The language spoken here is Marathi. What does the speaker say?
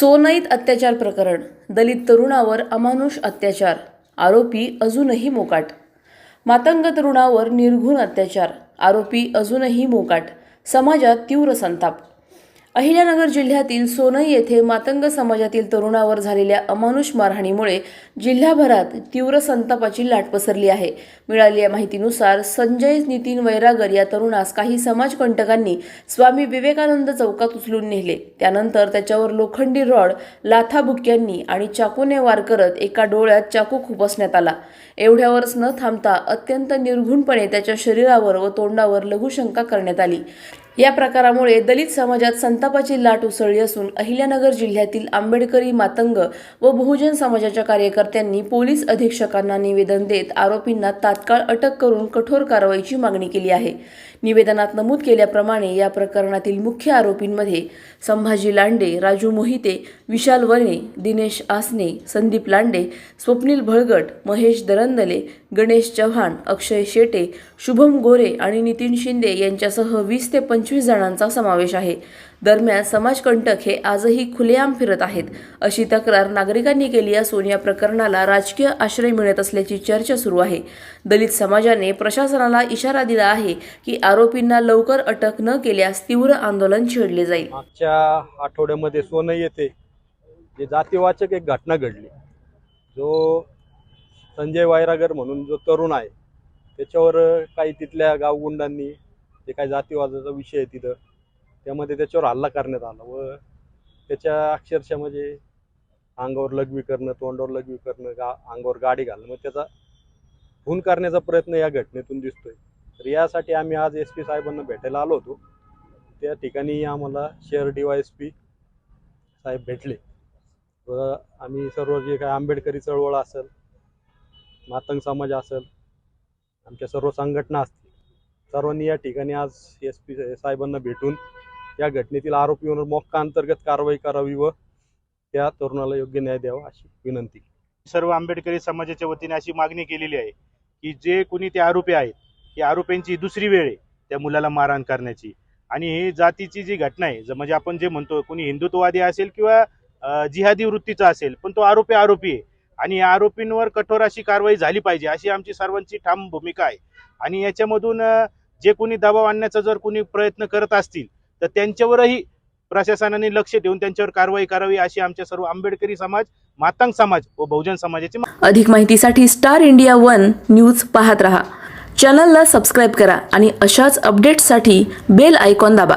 सोनईत अत्याचार प्रकरण दलित तरुणावर अमानुष अत्याचार आरोपी अजूनही मोकाट. मातंग तरुणावर निर्घुण अत्याचार आरोपी अजूनही मोकाट. समाजात तीव्र संताप. अहिल्यानगर जिल्ह्यातील सोनई येथे मातंग समाजातील तरुणावर झालेल्या अमानुष मारहाणीमुळे जिल्हाभरात तीव्र संतापाची लाट पसरली आहे. मिळालेल्या माहितीनुसार संजय नितीन वैरागर या तरुणास काही समाजकंटकांनी स्वामी विवेकानंद चौकात उचलून नेले. त्यानंतर त्याच्यावर लोखंडी रॉड लाथाबुक्यांनी आणि चाकूने वार करत एका डोळ्यात चाकू खुपसण्यात आला. एवढ्यावरच न थांबता अत्यंत निर्घुणपणे त्याच्या शरीरावर व तोंडावर लघुशंका करण्यात आली. या प्रकारामुळे दलित समाजात संतापाची लाट उसळली असून अहिल्यानगर जिल्ह्यातील आंबेडकरी मातंग व बहुजन समाजाच्या कार्यकर्त्यांनी पोलीस अधीक्षकांना निवेदन देत आरोपींना तात्काळ अटक करून कठोर कारवाईची मागणी केली आहे. निवेदनात नमूद केल्याप्रमाणे या प्रकरणातील मुख्य आरोपींमध्ये संभाजी लांडे राजू मोहिते विशाल वने दिनेश आसने संदीप लांडे स्वप्नील भळगट महेश दरंदले गणेश चव्हाण अक्षय शेटे शुभम गोरे आणि नितीन शिंदे यांच्यासह वीस ते पंचवीस जणांचा समावेश आहे. दरम्यान समाजकंटक हे आजही खुलेआम फिरत आहेत. अशी तक्रार नागरिकांनी केली असून या प्रकरणाला राजकीय आश्रय मिळत असल्याची चर्चा सुरू आहे. दलित समाजाने प्रशासनाला इशारा दिला आहे की आरोपींना लवकर अटक न केल्यास तीव्र आंदोलन छेडले जाईल. मागच्या आठवड्यामध्ये सोनं येते. जे जातीवाचक एक घटना घडली. जो संजय वायरागर म्हणून जो तरुण आहे. त्याच्यावर काही तिथल्या गावगुंडांनी जे काही जातीवादाचा विषय आहे तिथं त्यामध्ये त्याच्यावर हल्ला करण्यात आला व त्याच्या अक्षरशः म्हणजे अंगावर लघवी करणं तोंडावर लघवी करणं गा अंगावर गाडी घालणं मग त्याचा खून करण्याचा प्रयत्न या घटनेतून दिसतोय. तर यासाठी आम्ही आज एस पी साहेबांना भेटायला आलो होतो. त्या ठिकाणी आम्हाला शहर डी वाय एस पी साहेब भेटले. व आम्ही सर्व जे काय आंबेडकरी चळवळ असेल मातंग समाज असेल आमच्या सर्व संघटना असतील सर्वांनी या ठिकाणी आज एस पी साहेबांना भेटून या घटनेतील आरोपींवर मोक्का अंतर्गत कारवाई करावी व त्या तरुणाला योग्य न्याय द्यावा अशी विनंती सर्व आंबेडकरी समाजाच्या वतीने अशी मागणी केलेली आहे की जे कोणी ते आरोपी आहेत ही आरोपींची दुसरी वेळ आहे त्या मुलाला मारहाण करण्याची. आणि ही जातीची जी घटना आहे ज- म्हणजे आपण जे म्हणतो कोणी हिंदुत्ववादी असेल किंवा जिहादी वृत्तीचा असेल पण तो आरोपी आरोपी आहे. आणि या आरोपींवर कठोर अशी कारवाई झाली पाहिजे अशी आमची सर्वांची ठाम भूमिका आहे. आणि याच्यामधून जे कोणी दबाव आणण्याचा जर कोणी प्रयत्न करत असतील तर त्यांच्यावरही प्रशासनाने लक्ष ठेवून त्यांच्यावर कारवाई करावी अशी आमच्या सर्व आंबेडकरी समाज मातंग समाज व बहुजन समाजाची अधिक माहितीसाठी स्टार इंडिया वन न्यूज पाहत रहा. चॅनलला सबस्क्राईब करा आणि अशाच अपडेट्ससाठी बेल आयकॉन दाबा.